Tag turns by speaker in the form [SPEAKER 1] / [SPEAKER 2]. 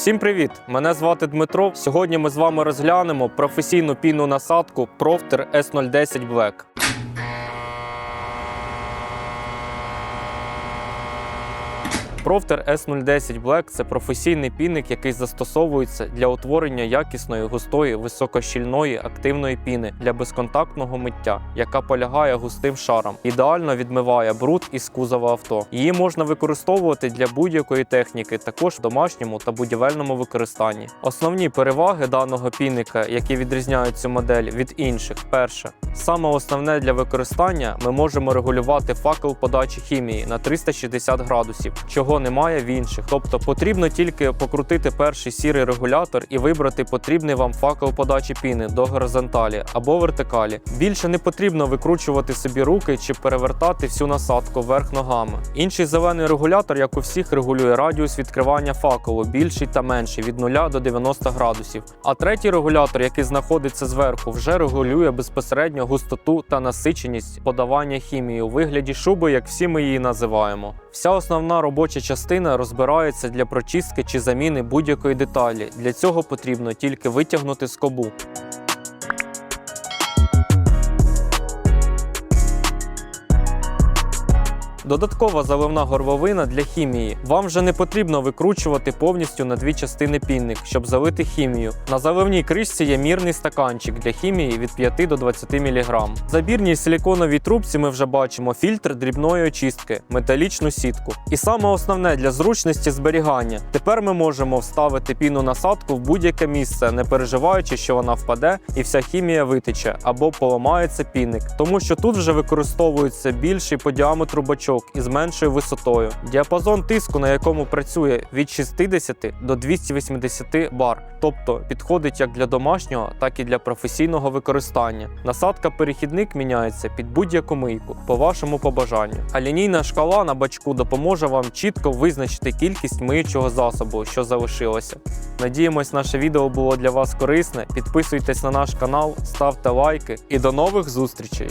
[SPEAKER 1] Всім привіт! Мене звати Дмитро. Сьогодні ми з вами розглянемо професійну пінну насадку Profter S010 Black. Profter S010 Black це професійний пінник, який застосовується для утворення якісної, густої, високощільної активної піни для безконтактного миття, яка полягає густим шаром. Ідеально відмиває бруд із кузова авто. Її можна використовувати для будь-якої техніки, також в домашньому та будівельному використанні. Основні переваги даного пінника, які відрізняють цю модель від інших, перше. Саме основне для використання ми можемо регулювати факел подачі хімії на 360 градусів, чого немає в інших. Тобто потрібно тільки покрутити перший сірий регулятор і вибрати потрібний вам факел подачі піни до горизонталі або вертикалі. Більше не потрібно викручувати собі руки чи перевертати всю насадку вверх ногами. Інший зелений регулятор, як у всіх, регулює радіус відкривання факелу, більший та менший від 0 до 90 градусів. А третій регулятор, який знаходиться зверху, вже регулює безпосередньо густоту та насиченість подавання хімії у вигляді шуби, як всі ми її називаємо. Вся основна робоча частина розбирається для прочистки чи заміни будь-якої деталі. Для цього потрібно тільки витягнути скобу. Додаткова заливна горловина для хімії. Вам вже не потрібно викручувати повністю на дві частини пінник, щоб залити хімію. На заливній кришці є мірний стаканчик для хімії від 5 до 20 мг. Забірній силіконовій трубці ми вже бачимо фільтр дрібної очистки, металічну сітку. І саме основне для зручності зберігання. Тепер ми можемо вставити пінну насадку в будь-яке місце, не переживаючи, що вона впаде і вся хімія витече або поламається пінник, тому що тут вже використовується більший по діаметру бачок із меншою висотою. Діапазон тиску, на якому працює від 60 до 280 бар, тобто підходить як для домашнього, так і для професійного використання. Насадка перехідник міняється під будь-яку мийку по вашому побажанню. А лінійна шкала на бачку допоможе вам чітко визначити кількість миючого засобу, що залишилося. Надіємось, наше відео було для вас корисне. Підписуйтесь на наш канал, ставте лайки і до нових зустрічей!